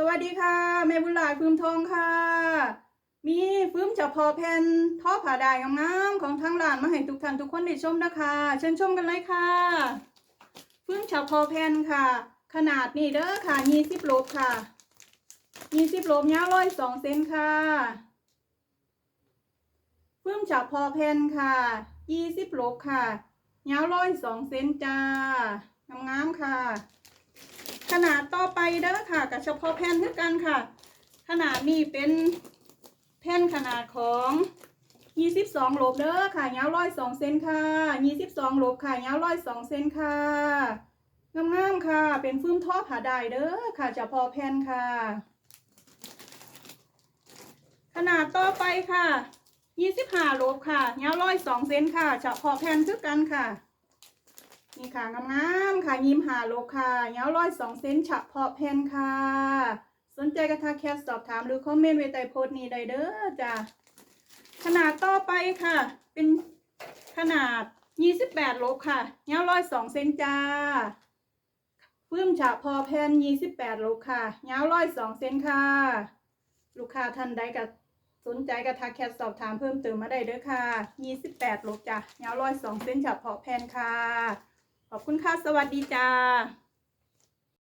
สวัสดีค่ะแม่บุญหลายฟื้มทองค่ะ มีฟื้มเฉพาะแผ่นท่อผ่าดายงามๆของทางร้านมาให้ทุกท่านทุกคนได้ชมนะคะเชิญชมกันเลยค่ะฟื้มเฉพาะแผ่นค่ะ ขนาดนี้เด้อค่ะ20โลบค่ะ20โลบยาวร้อยสองเซนค่ะฟื้มเฉพาะแผ่นค่ะ20โลบค่ะยาวร้อยสองเซนจ้างามๆค่ะ ขนาดต่อไปเด้อค่ะกับเฉพาะแผ่นคือกันค่ะ ขนาดนี้เป็นแผ่นขนาดของ22โลบเด้อค่ะยาวร้อยสองเซนค่ะ22โลบค่ะยาวร้อยสองเซนค่ะงามๆค่ะ เป็นฟื้มท่อผ่าได้เด้อค่ะเฉพาะแผ่นค่ะ ขนาดต่อไปค่ะ25โลบค่ะยาวร้อยสองเซนค่ะเฉพาะแผ่นคือกันค่ะ นี่ค่ะงามๆค่ะยิ้มหาโลค่ะยาวร้อยสองเซนเฉพาะแผ่นค่ะ สนใจกระทักแคสสอบถามหรือคอมเมนต์ไว้ใต้โพสต์นี้ได้เด้อจ้ะขนาดต่อไปค่ะ เป็นขนาด 28 โลค่ะยาวร้อยสองเซนจ้าฟื้มฉะพอแผ่น28 โลค่ะยาวร้อยสองเซนค่ะ ลูกค้าท่านใดก็สนใจกระทักแคสสอบถามเพิ่มเติมมาได้เด้อค่ะ 28 โลจ้ะยาวร้อยสองเซนเฉพาะแผ่นค่ะ ขอบคุณค่ะ สวัสดีจ้า